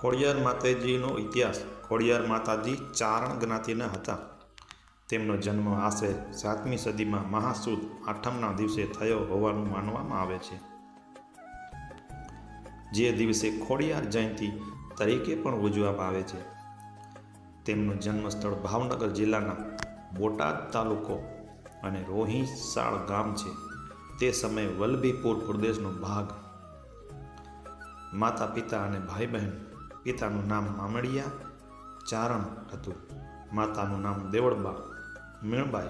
ખોડિયાર માતાજીનો ઇતિહાસ. ખોડિયાર માતાજી ચારણ જ્ઞાતિના હતા. તેમનો જન્મ આશરે સાતમી સદીમાં મહાસુદ આઠમના દિવસે થયો હોવાનું માનવામાં આવે છે. જે દિવસે ખોડિયાર જયંતિ તરીકે પણ ઉજવવામાં આવે છે. તેમનું જન્મસ્થળ ભાવનગર જિલ્લાના બોટાદ તાલુકો અને રોહિસાળ ગામ છે. તે સમયે વલ્લભીપુર પ્રદેશનો ભાગ. માતા પિતા અને ભાઈ બહેન પિતાનું નામ મામડિયા, ચારણ હતું. માતાનું નામ દેવળબા, મીણબાઈ.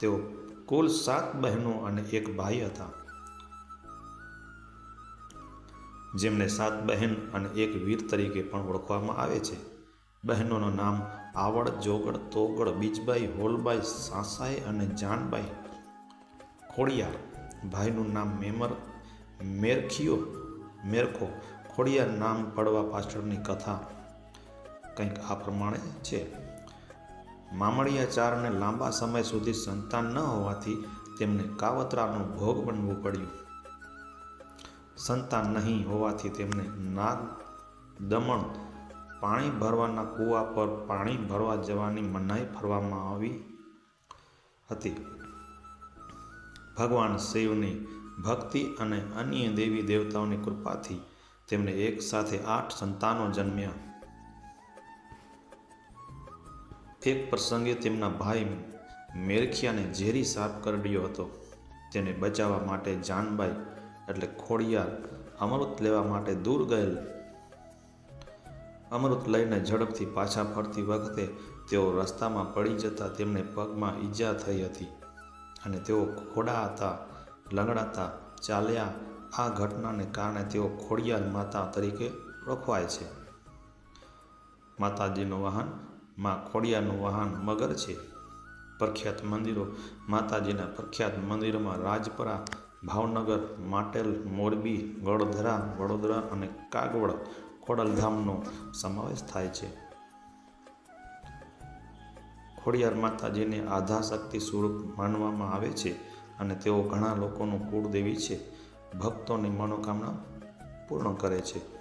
તેઓ કુલ સાત બહેનો અને એક ભાઈ હતા. જેમને સાત બહેન અને એક વીર તરીકે પણ ઓળખવામાં આવે છે. બહેનોનું નામ આવડ, જોગડ, તોગડ, બીજબાઈ, હોલબાઈ, સાસાઈ અને જાનબાઈ. ખોડિયાર. ભાઈનું નામ મેમર મેરખીઓ મેરખો. ખોડિયાર નામ પડવા પાછળની કથા કંઈક આ પ્રમાણે છે. મામડિયા ચારને લાંબા સમય સુધી સંતાન ન હોવાથી તેમને કાવતરાનો ભોગ બનવું પડ્યું. સંતાન નહીં હોવાથી તેમને નાગ દમણ, પાણી ભરવાના કૂવા પર પાણી ભરવા જવાની મનાઈ ફરવામાં આવી હતી. ભગવાન શિવની ભક્તિ અને અન્ય દેવી દેવતાઓની કૃપાથી તેમને એક સાથે આઠ સંતાનો જન્મ્યા. એક પ્રસંગે તેમના ભાઈ મેરખિયાને ઝેરી સાપ કરડ્યો હતો. તેને બચાવવા માટે જાનબાઈ, એટલે ખોડિયાર, અમૃત લેવા માટે દૂર ગયેલ. અમૃત લઈને ઝડપથી પાછા ફરતી વખતે તેઓ રસ્તામાં પડી જતા તેમને પગમાં ઈજા થઈ હતી અને તેઓ ખોડા હતા, લંગડાતા, ચાલ્યા આ ઘટનાને કારણે તેઓ ખોડિયાર માતા તરીકે ઓળખવાય છે. માતાજીનું વાહનમાં ખોડિયારનું વાહન મગર છે. પ્રખ્યાત મંદિરો માતાજીના પ્રખ્યાત મંદિરોમાં રાજપરા, ભાવનગર, માટેલ, મોરબી ગળધરા વડોદરા અને કાગવડ, ખોડલધામનો સમાવેશ થાય છે. ખોડિયાર માતાજીને આધાશક્તિ સ્વરૂપ માનવામાં આવે છે અને તેઓ ઘણા લોકોનું કુળદેવી છે. ભક્તોની મનોકામના પૂર્ણ કરે છે.